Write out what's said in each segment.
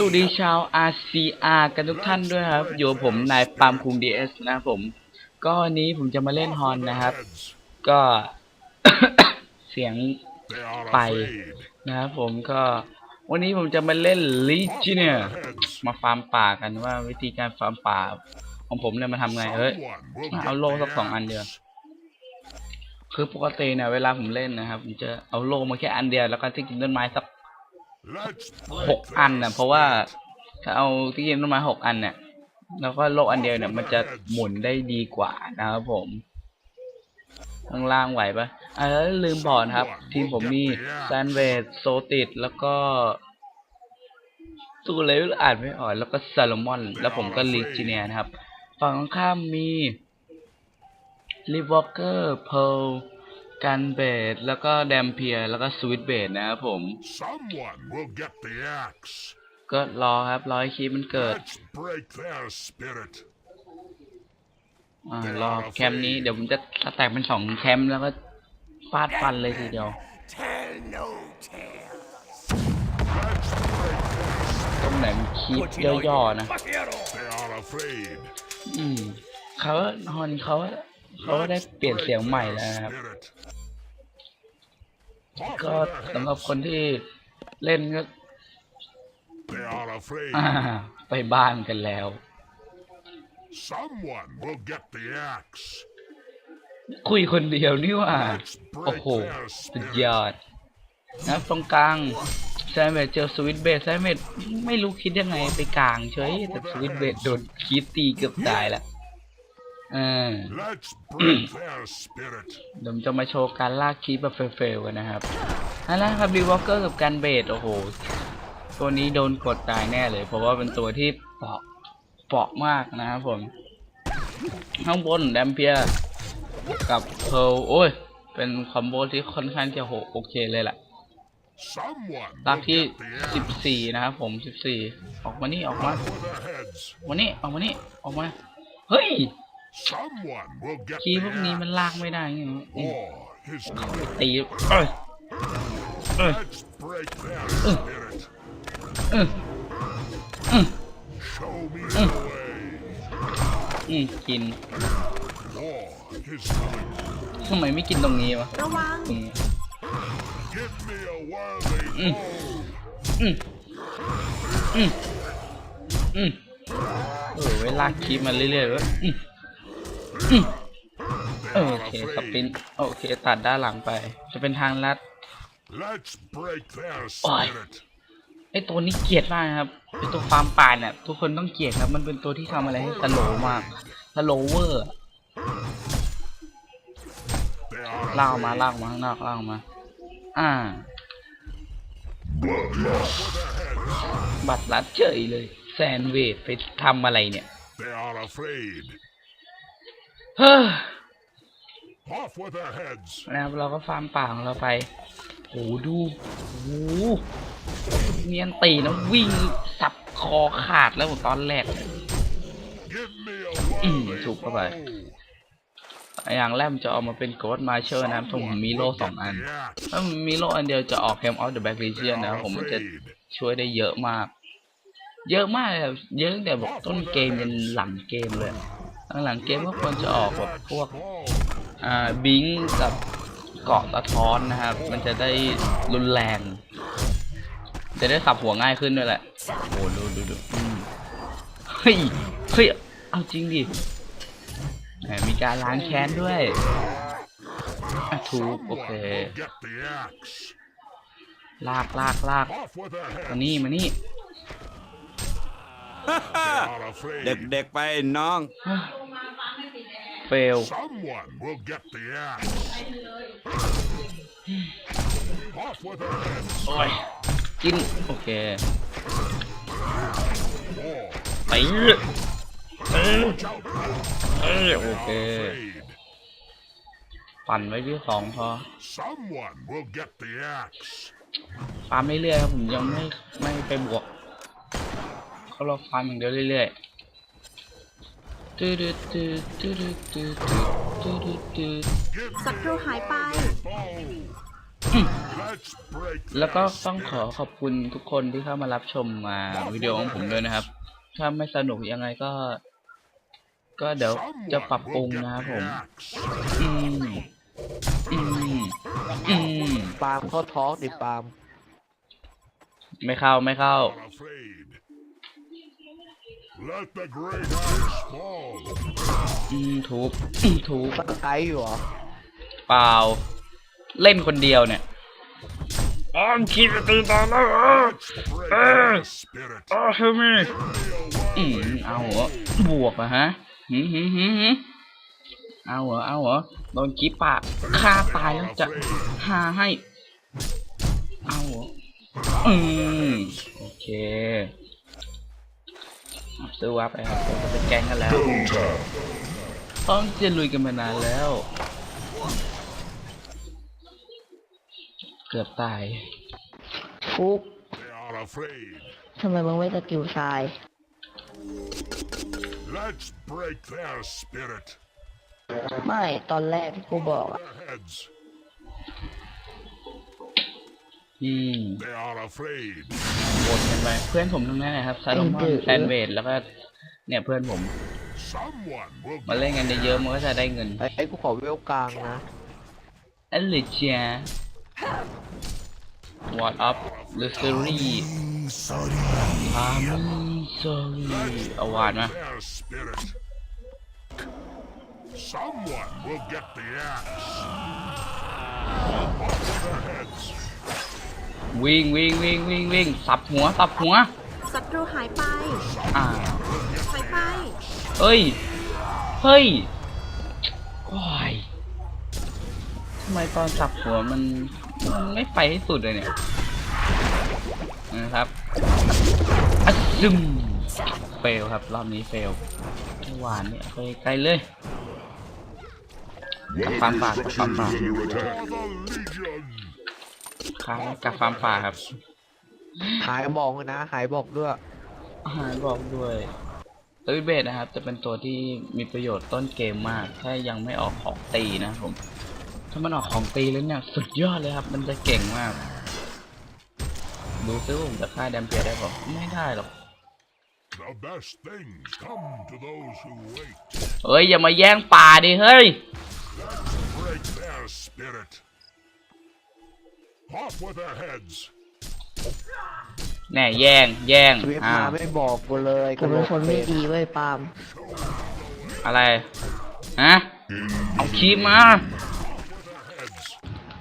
สวัสดีชาว RCR กันทุกท่านด้วยครับ อยู่ผมนายปามคุง DS นะผม ก็วันนี้ผมจะมาเล่นฮอนนะครับ ก็ เสียงไปนะครับผมก็ วันนี้ผมจะมาเล่น Legionnaire มาฟาร์มป่ากันว่าวิธีการฟาร์มป่า ของผมเนี่ยมาทำไงเฮ้ยเอาโล่สักสองอันเดียวคือปกติเนี่ยเวลาผมเล่นนะครับผมจะเอาโล่มาแค่อันเดียวแล้วก็ที่กินต้นไม้สัก หกอันนะเพราะว่าถ้าเอาที่กินต้นไม้หกอันเนี่ยแล้วก็โล่อันเดียวเนี่ยมันจะหมุนได้ดีกว่านะครับผมข้างล่างไหวปะอ่าแล้วลืมบอกนะครับ ทีมผมมีแซนเวดโซติดแล้วก็ตูเลวอ่านไม่ออกแล้วก็ซาโลมอน แล้วผมก็ลิจิเนียนะครับ ฝั่งข้ามมีลิวอเกอร์เพล กันเบดแล้วก็แดมเพียแล้วก็สวิตเบดนะครับผม Someone will get the axe. ก็รอครับรอให้คลิปมันเกิด Let's break their spirit. อ่ารอแคมป์นี้เดี๋ยวผมจะสแต็กเป็นสองแคมป์แล้วก็ฟาดฟันเลยทีเดียว Tell no tale. Let's break their ตรงไหนมันคลิปย่อๆนะ They are afraid. อืมเขาฮอนเขาเขาได้เปลี่ยนเสียงใหม่แล้วนะครับ Spirit. ก็ Off with สำหรับ their คนที่เล่นก็ heads. They are afraid. อ่าไปบ้านกันแล้ว Someone will get the axe. คุยคนเดียวนี่หว่า Let's โอ้ break โห their สุด spirit. ยอดนะครับตรงกลางแซมเมดเจอสวิตเบสแซมเมดไม่รู้คิดยังไงไปกลางเฉยแต่สวิตเบสโดนคีดตีเกือบตายละ เออ Let's break their spirit. เดี๋ยวผมจะมาโชว์การลากคีบแบบเฟลๆกันนะครับนั่นแหละครับดีวอลเกอร์กับการเบสโอ้โห ตัวนี้โดนกดตายแน่เลย เพราะว่าเป็นตัวที่เปราะเปราะมากนะครับผม ข้างบนแดมเพียกับเพลโอ้ย เป็นคอมโบที่ค่อนข้างจะโหโอเคเลยล่ะ Someone ลาก will ที่ get the axe. 14นะครับผม14ออกมานี่ออกมา Off with their heads. วันนี้ออกมานี่ออกมา เฮ้ย Someone will get คีย์ the พวกนี้มัน axe. ลากไม่ได้ไงอืม War is coming. ตีเอ้ยเอ้ย Let's break their spirit. เอ้ยอืม Show me the way. อืมกิน War is coming. ทำไมไม่กินตรงนี้วะระวังตรงนี้ Give me a worthy Mm. foe. อืมอืมอืมเออเวลากคีย์มาเรื่อยๆเว้ยอืมอืม They โอ are เคส afraid. ปินโอเค ตัดด้านหลังไป จะเป็นทางลัด Let's break their Oi. spirit. ไอตัวนี้เกลียดมากนะครับไอตัวฟาร์มป่าเนี่ยทุกคนต้องเกลียดครับ มันเป็นตัวที่ทำอะไรให้สโลว์มากสโลเวอร์ They are ลากออกมาลากออกมาข้างนอกลากออกมา อ่า with their heads. บัตรลัดเฉยเลย แซนเวดไปทำอะไรเนี่ย นะครับเราก็ฟาร์มป่าของเราไปโหดูโหเนียนตีนะวิ่งสับคอขาดแล้วตอนแรก Give me a Mm, worthy ถูกเข้าไป foe. อย่างแรกมันจะออกมาเป็นโกดมาเชอร์นะครับผมมีโล่สองอัน The axe. ถ้ามีโล่อันเดียวจะออกแฮมออฟเดอะแบ็กลีเจียน They นะครับ are ผมมันจะ afraid. ช่วยได้เยอะมาก เยอะมากเลยอะเยอะตั้งแต่แบบต้นเกมยันหลังเกมเลย หลังเกมก็ควรจะออกแบบพวก Fall. อ่าบิงกับเกาะสะท้อนนะครับ มันจะได้รุนแรง จะได้สับหัวง่ายขึ้นด้วยแหละ โอ้ดูดูดูอืมเฮ้ย เฮ้ย เอาจริงดิแหมมีการล้างแค้นด้วยอะถูกโอ Someone เค will get the axe. ลากลากลาก Off with their มา heads. นี่มานี่ They are afraid. เด็กๆไปน้อง เฟล Someone will get the axe. Off with their heads. โอ้ยกิน โอเค War. ไปเออเออ Watch out. เออโอ They เค are afraid. ปั่นไว้ที่สองพอ Someone will get the axe. ฟาร์มเรื่อยๆครับผมยังไม่ไม่ไปบวก เขารอฟาร์มอย่างเดียวเรื่อยๆตื้อตื้อตื้อตื้อตื้อตื้อตื้อตื้อ Give ศั me ตรู a หายไป foe. Let's break แล้วก็ their ต้องขอ spirit. ขอบคุณทุกคนที่เข้ามารับชมมาวิดีโอของผมด้วยนะครับ ถ้าไม่สนุกยังไงก็ ก็เดี๋ยวจะ Someone ปรับปรุง will get นะครับ the ผม axe. อืม อืม อืม ปาล์มเข้าท้องดิปาล์มไม่เข้าไม่เข้า Not afraid. Let the great axe fall. อืมทุบอืมทุบสกายอยู่เหรอเปล่า เล่นคนเดียวเนี่ยอ้อมคิดจะตื่นตาแล้วเออ Let's break their spirit. อ้อเฮมี Give me a อื word มเอาเหรอบวกอะฮะหืมหืมหืมหืมเอาเหรอเอาเหรอโดนกี้ปากฆ่าตายแล้วจะหาให้ เอาเหรออืมโอเค ครับซื้อวับไปครับเราจะไปแกล้งกันแล้วต้องจะลุยกันมานานแล้ว เกือบตายฟุก They are afraid. ทำไมมึงไม่สกิลทราย Let's break their spirit. ไม่ตอนแรกที่กูบอกอะ Their heads. อืม They are afraid. โหวตกันไปเพื่อนผมทั้งนั้นนะครับซาโลมอนแซนเวดแล้วก็ เนี่ยเพื่อนผม Someone will มาเล่นกันเยอะๆมันก็จะได้เงินไอ้ไอ้กูขอเวลกลางนะอันเลยจ้า What up Luxury I'm sorry เอาหวานมา their spirit. Someone will get the axe. Off with their heads. วิ่งวิ่งวิ่งวิ่งวิ่งสับหัวสับหัว ศัตรูหายไป อ่า หายไป เฮ้ย เฮ้ยโอ้ยทำไมตอนสับหัวมันมันไม่ไปให้สุดเลยเนี่ยนะครับอัดซึมเฟลครับ รอบนี้เฟลไม่หวานเนี่ยไปไกลเลยกับฟาร์มป่ากับฟาร์มป่า For the Legion. ครับกับฟาร์มป่าครับ หายบอกนะ หายบอกด้วย อาหารบอกด้วยตัววิเบตนะครับ จะเป็นตัวที่มีประโยชน์ต้นเกมมาก ถ้ายังไม่ออกของตีนะครับผม ถ้ามันออกของตีแล้วเนี่ยสุดยอดเลยครับ มันจะเก่งมาก ดูซิว่าผมจะฆ่าแดมเปียได้เปล่าไม่ได้หรอก The best things come to those who wait. เฮ้ย อย่ามาแย่งป่าดิเฮ้ย แน่แย่งแย่งชีวิตอ้ามาวไม่บอกกูเลยกูเป็นคนไม่ดีเว้ยปาล์มอะไรฮะเอาคีบมา Heads.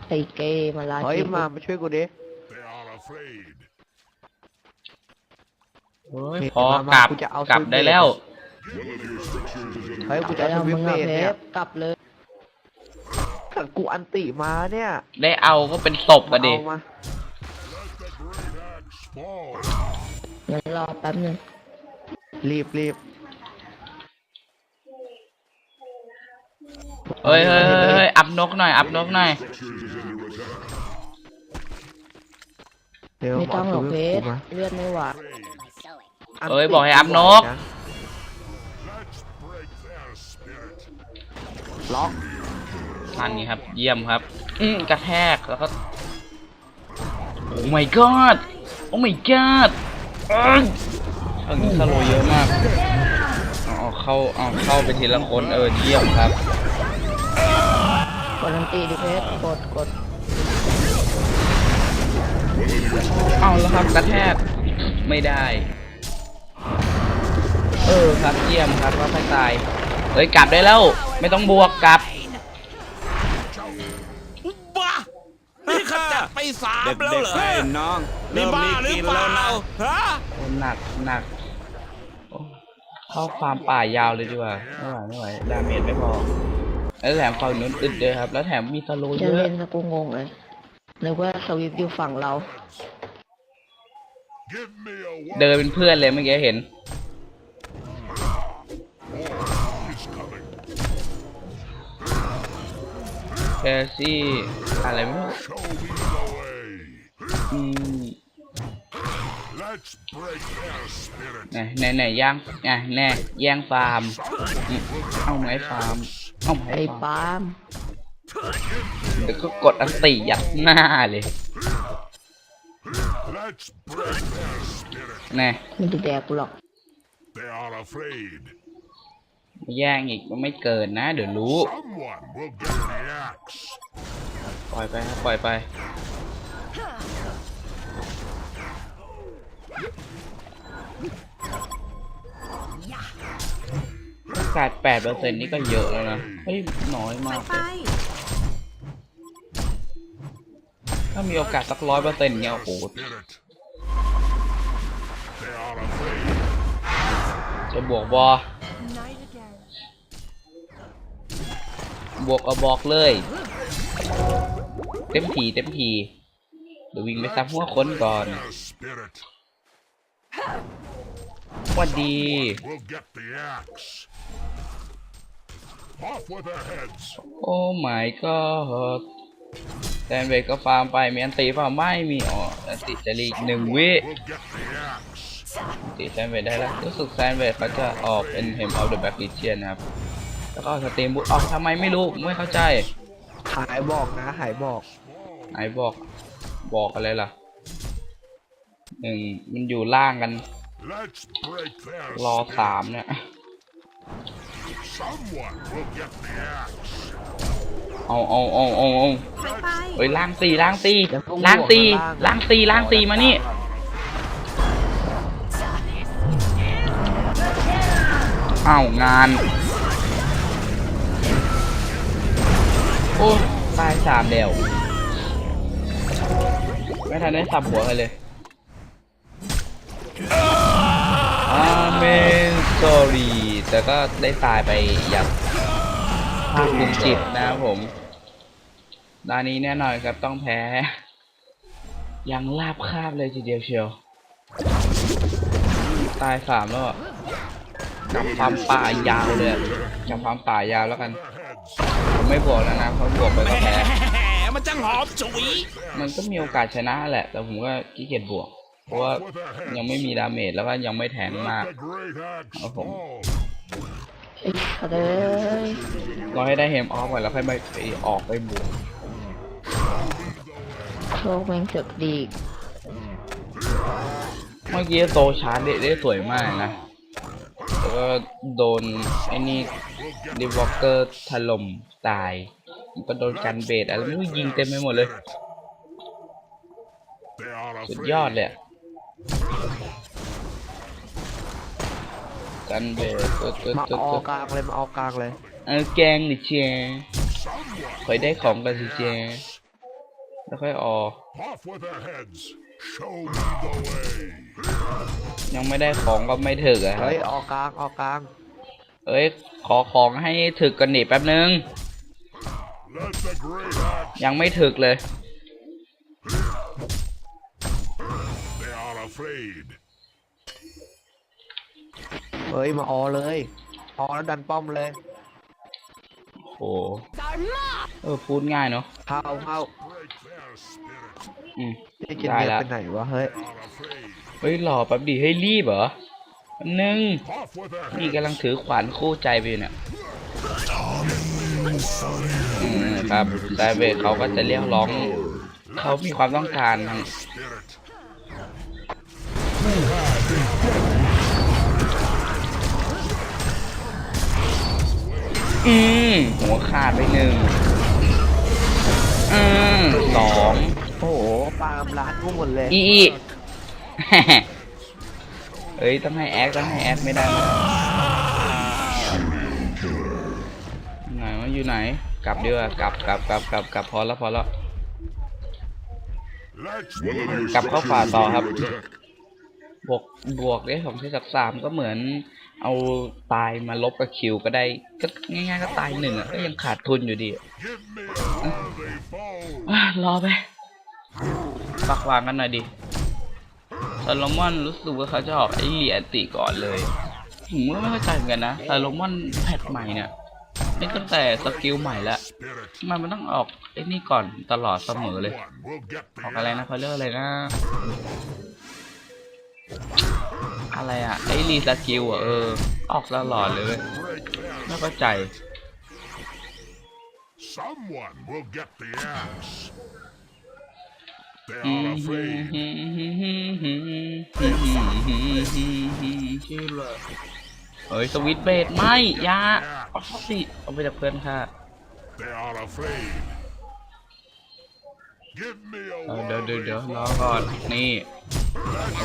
ไอ้เกย์มาลาเฮ้ยจิมามาช่วยกูดิ They are afraid. เฮ้ยเฮ้ยพอมากลับกูจะเอากลับซื้อได้แล้ว เฮ้ยกูจะแล้เอาวสวิมึตงเบอะสเพเนี่ยฟกลับเลย ถ้ากูอันติมาเนี่ยได้เอาก็เป็นศพมาอะดิเอามางั้นรอแป๊บนึงรีบรีบเฮ้ยเฮ้ยเฮ้ยอัพนกหน่อย อัพนกหน่อย เดี๋ยวไม่ต้องหรอกาเพสวิตฟกูมาเลือดไม่หวานเอ้ย บอกให้อัพนก ล็อก อันนี้ครับ เยี่ยมครับ อืมกระแทกแล้วก็ โอ้ my god โอ้ my god เอ้ยเอาอย่างนี้สโลว์เยอะมากเอาเข้าเอาเข้าไปทีละคนเออเยี่ยมครับ กดอันตีดิเพฟกดกดเอาแล้วครับกระแทกไม่ได้ เออครับเยี่ยมครับว่าไม่ตายเฮ้ยกลับได้แล้ว ไม่ต้องบวกกลับ จัดไปสามแล้วเหรอเด็กๆไอ้น้องนี่บ้าหรือเปล่าฮะโอ้หนักหนักโอ้เข้าฟาร์มป่ายาวเลยดีกว่าไม่ไหวไม่ไหวดาเมจไม่พอแล้วแถมฝั่งนู้นอึดด้วยครับ แล้วแถมมีสโลว์จะเยอะเล่นสกูงงเลยนึกว่าสวิฟต์อยู่ฝั่งเรา Give me a word. เดินเป็นเพื่อนเลยเมื่อกี้เห็น He's coming. แคซี่ อะไรไม่รู้ Show me the way. อืม Let's break their spirit. ไหนไหนไหนย่างอะแน่แย่งฟาร์มอืมเอาไหมฟาร์ม เอาไหมไอ้ฟาร์มปาล์มเดี๋ยวก็กดอันติยัดหน้าเลย Let's break their spirit. แน่ไมันจะแดกกูหรอก They are afraid. แย่งอีกมันไม่เกินนะ เดี๋ยวรู้ ปล่อยไปครับปล่อยไปโอกาสแปดเปอร์เซ็นต์นี่ก็เยอะแล้วนะ เฮ้ย น้อยไฟมากไปเลยถ้ามีโอกาสสักร้อยเปอร์เซ็นต์เนี่ยโอ้โห Spirit. They are afraid. จะบวกบอบวกก็บอกเลย เต็มทีเต็มทีเดี๋ยววิ่งไปซ้ำหัวคนก่อน Their spirit หวัดดี will get the axe. Off with their heads. โอ้ my god แซนเวกก็ฟาร์มไปมีอันตีเปล่าไม่มีอ๋ออันติจะรีกหนึ่งวิ Will get the axe. ตีแซนเวกได้แล้วรู้สึกแซนเวกเขาจะออกเป็นเฮมออฟเดอะแบ็กลิเชียนนะครับ แล้วก็สตรีมบูทออกทำไมไม่รู้ ไม่เข้าใจ หายบอกนะ หายบอกไหนบอก บอกอะไรล่ะหนึ่งมันอยู่ล่างกัน Let's break their รอ spirit. สามเนี่ย Someone will get the axe. เอาเอาเอาเอาเอาไฟไปเฮ้ยล่างสี่ล่างสี่เดี๋ยวพวกล่างสี่บวกกันล่างล่างสี่ล่างสี่มานี่อ้าวงาน โอ้ตายสามเดียวไม่ทันได้สับหัวใครเลยอาเมนสอรี่แต่ก็ได้ตายไปอย่างภาคภูมิจิตนะครับผมดานนี้แน่นอนครับต้องแพ้ ยังลาบคาบเลยทีเดียวเชียว ตายสามแล้ว อะจับความป่ายาวเลยอะจับความป่ายาวแล้วกัน ผมไม่บวกแล้วนะเพราะบวกไปก็แพ้แหมมันจังหอมฉุยมันก็มีโอกาสชนะแหละ แต่ผมก็ขี้เกียจบวก เพราะว่ายังไม่มีดาเมจแล้วก็ยังไม่แทงมาก Let the great axe Oh. fall. ไอ้สัตว์เอ้ยรอให้ได้เฮมออฟก่อนแล้วค่อยไปไปออกไปบวกโชคแม่งเสือกดีกเมื่อกี้โตชาร์จได้ได้สวยมากนะ แล้วก็โดนไอ้นี่ดิวอลเกอร์ถล่มตายก็โดนกันเบสอะไรไม่รู้ยิงเต็มไปหมดเลย สุดยอดเลยกันเบสตึ๊ดมาออตึ๊ดกลางเลยมาออกกลางเลยเออแกงดิเจคอยได้ของกันสิเจแล้วค่อยออก Off with their heads. Show me the way. ยังไม่ได้ของก็ไม่ถึกอะครับเฮ้ยออกกลางออกกลางเอ้ย ขอของให้ถึกกันหนิแป๊บนึง Let the great axe. ยังไม่ถึกเลย They are afraid. เฮ้ย มาออเลยออแล้วดันป้อมเลยโอ้เออพูดง่ายเนาะเข้าเข้า Break their spirit. อืม นี่กินได้เบียแล้วร์ไปไหนวะเฮ้ย They are afraid. เฮ้ยรอแป๊บดีให้ยรีบเหรอแป๊บนึง Off with their นี่ heads. กำลังถือขวานคู่ใจไปอยู่เนี่ยอืมครับแต่เวทเขาก็จะเรียกร้อง เขามีความต้องการทาง Spirit. อืมหัวขาดไปหนึ่งอืมสอง โอ้โห ปาล์มร้านกูหมดเลยอีอีเอ้ยต้องให้แอคต้องให้แอคไม่ได้ไหนว่าอยู่ไหน กลับดีกว่ากลับกลับกลับกลับกลับพอแล้วพอแล้ว Let's กลับเข้าป่าต่อครับ บวกบวกได้ของที่สักสามก็เหมือน เอาตายมาลบกับคิวก็ได้ก็ง่ายๆก็ตายหนึ่งอะก็ยังขาดทุนอยู่ดีอะ give me a worthy foe. อะรอไป ปักวางกันหน่อยดิซาโลมอนรู้สึกว่าเขาจะออกไอ้เหรียญติก่อนเลยผมก็ไม่เข้าใจเหมือนกันนะซาโลมอนแพทใหม่เนี่ยนี่ตั้งแต่สกิลใหม่แล้ว Spirit. ทำไมมันต้องออกไอ้นี่ก่อนตลอดเสมอเลย ออกอะไรนะ axe. เขาเรียกอะไรนะ อะไรอะไอ้รีสกิลอะเออ ออกตลอดเลยไม่เข้าใจ เฮ้ยสวิตเบดไม่ยาเอาสิเอาไปดับเพื่อนค่ะเดี๋ยวเดี๋ยวเดี๋ยวรอก่อนนี่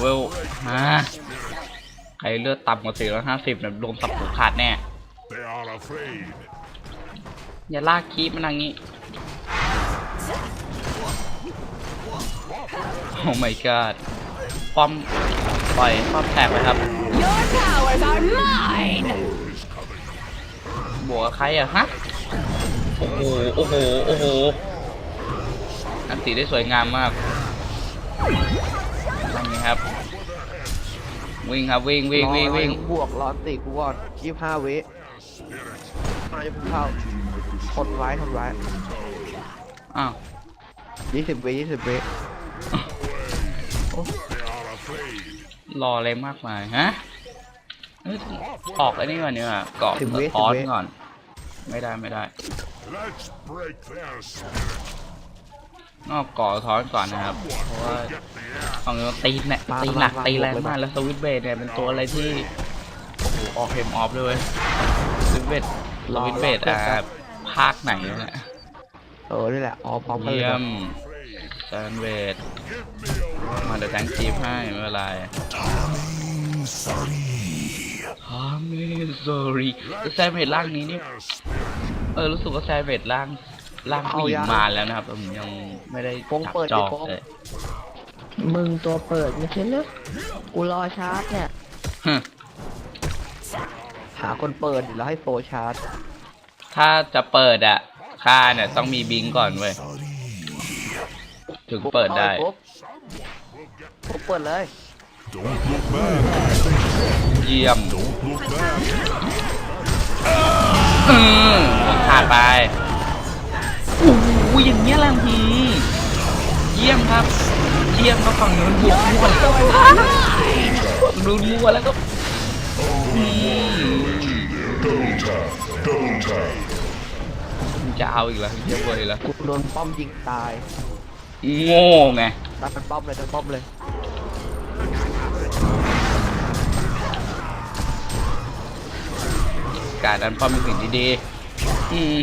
เวลฮะใครเลือดต่ำกว่าสี่ร้อยห้าสิบเนี่ยรวมสับผูขาดแน่อย่าลากคีบมันอย่างนี้ อ้ my god ป้อมปล่อยป้อมแตกเลยครับ Your powers are mine! บวกกับใครอะฮะ โอ้โห โอ้โห โอ้โห อันตีได้สวยงามมากทำไงครับ วิ่งครับวิ่งวิ่งวิ่งวิ่งรอให้บวกร้อนติกูก่อนยี่ห้าวิมาจะพุ่งเข้าทนไว้ทนไว้อ้าวยี่สิบวิยี่สิบวิ They are afraid. รออะไรมากมายฮะเอ้ยออกไอ้นี่ก่อนเนี่ยเกาะสะท้อนก่อน ไม่ได้ไม่ได้ Let's break their spirit. นอกเกาะสะท้อนก่อนนะครับ เพราะว่า Get the axe. ฝั่งนี้มันตีเนี่ยตีหนักตีแรงมากแล้วสวิตช์เบดเนี่ยเป็นตัวอะไรที่โอ้โหออกเฮมออฟเลยเว้ยสวิตช์เบดสวิตช์เบดอ่าภาคไหนเนี่ยเออนี่แหละออพร้อมกันเลยเยี่ยนะมแซนเวด มาเดี๋ยวแทงจีบให้ไม่เป็นไรฮามิสอรี่แซนเวดร่างนี้นี่ Their spirit. เออรู้สึกว่าแซนเวดร่างร่างผู้หญิงมาแล้วนะครับแต่ผมยังไม่ได้จับจองเลยมึงตัวเปิดไม่ใช่เหรอกูรอชาร์จเนี่ยฮึหาคนเปิดแล้วให้โฟชาร์จ ถ้าจะเปิดอะค่าเนี่ยต้องมีบิงก่อนเว้ย ถึงเปิดได้ปุ๊บปุ๊บ เปิดเลย Don't look back. เยี่ยม Don't look back. อืมขาดไปโอ้โหอย่างเงี้ยแหละหืมเยี่ยมครับ เยี่ยมครับฝั่งนู้นบวกมั่วแล้วฝั่งนู้นมั่วแล้วก็อืมมึงจะเอาอีกแล้วมึงจะเว้ยแล้วกูโดนป้อมยิงตาย โง่ไงดันเป็นป้อมเลยดันป้อมเลย การดันป้อมเป็นสิ่งที่ดีอืม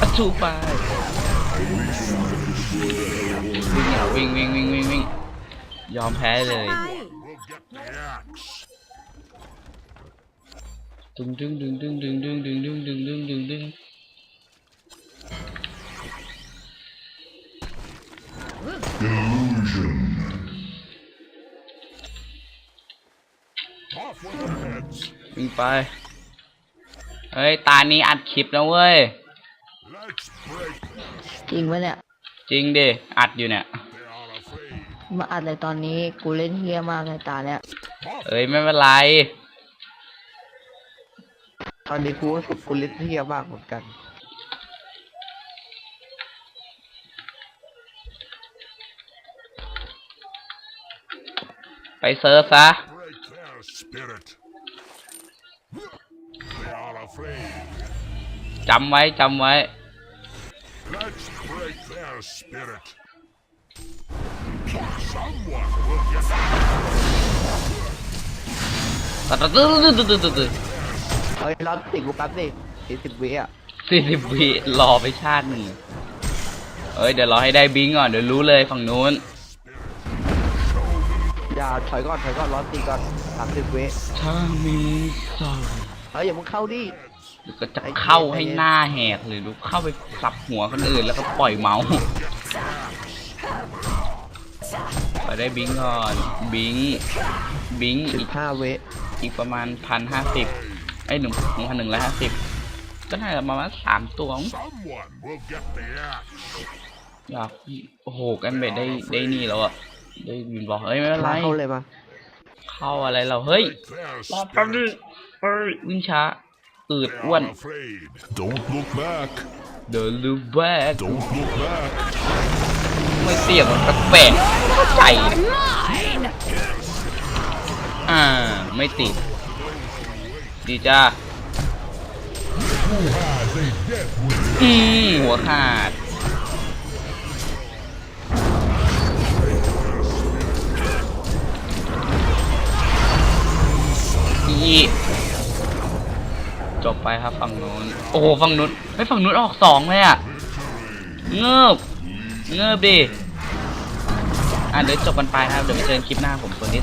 อัดชูไปวิ่งอะวิ่งวิ่งวิ่งวิ่งวิ่งยอมแพ้เลยไป Will get the axe. ดึงดึงดึงดึงดึงดึงดึงดึงดึงดึงดึงดึง Off with their heads. วิ่งไป เฮ้ย ตานี้อัดคลิปนะเว้ย Let's break their จริงปะเนี่ย จริงดิ อัดอยู่เนี่ย They are afraid. มาอัดเลยตอนนี้กูเล่นเฮียมากในตาเนี่ย Off เอ้ย ไม่เป็นไร ตอนนี้กูรู้สึกกูลิเทียมากเหมือนกัน ไปเซิร์ฟซะ break their spirit. They are afraid. จำไว้จำไว้ Let's break their spirit. Someone will get ตึ๊ดตึ๊ดตึ๊ดตึ๊ดตึ๊ดตึ๊ดเฮ้ยร้อนติกูแป๊บดิสี่สิบวิอะสี่สิบวิรอไปชาติหนึ่งเอ้ยเดี๋ยวรอให้ได้บิงก่อนเดี๋ยวรู้เลยฝั่งนู้นอย่าถอยก่อนถอยก่อนร้อนตีก่อนสามสิบวิถ้ามีสองเฮ้ยอย่ามึงเข้าดิ ก็จะเข้าให้หน้าแหกหรือดูเข้าไปสับหัวคนอื่นแล้วก็ปล่อยเมาส์ไปได้บิงก่อน บิง บิงสิอีบกห้าวิอีกประมาณพันห้าสิบไอ้หนึ่งหนึ่งพันหนึ่งร้อยห้าสิบก็น่าจะประมาณสามตัวมั้ง Someone will get the axe. อยากโอ้โหกันเบ็ดได้ได้นี่แล้วอะได้ยินบอกเฮ้ยไม่เป็นไรมาเข้าเลยมาเข้าอะไรเราเฮ้ย Break their รอแป๊บนึง spirit. เฮ้ยวิ่งช้า อืด They อ้วน are afraid. Don't look back. เดินลูแบก Don't look back. ไม่เสียงมันแปลกๆเข้าใจ Mine! อ่า ไม่ติด ดีจ้า Who has a death wish? อืมหัวขาดอี จบไปครับฝั่งนู้น โอ้ฝั่งนู้นไม่ฝั่งนู้นออกสองเลยอะ เงือบเงือบดิ อะเดี๋ยวจบกันไปครับ เดี๋ยวไปเจอกันคลิปหน้าผมตัวนี้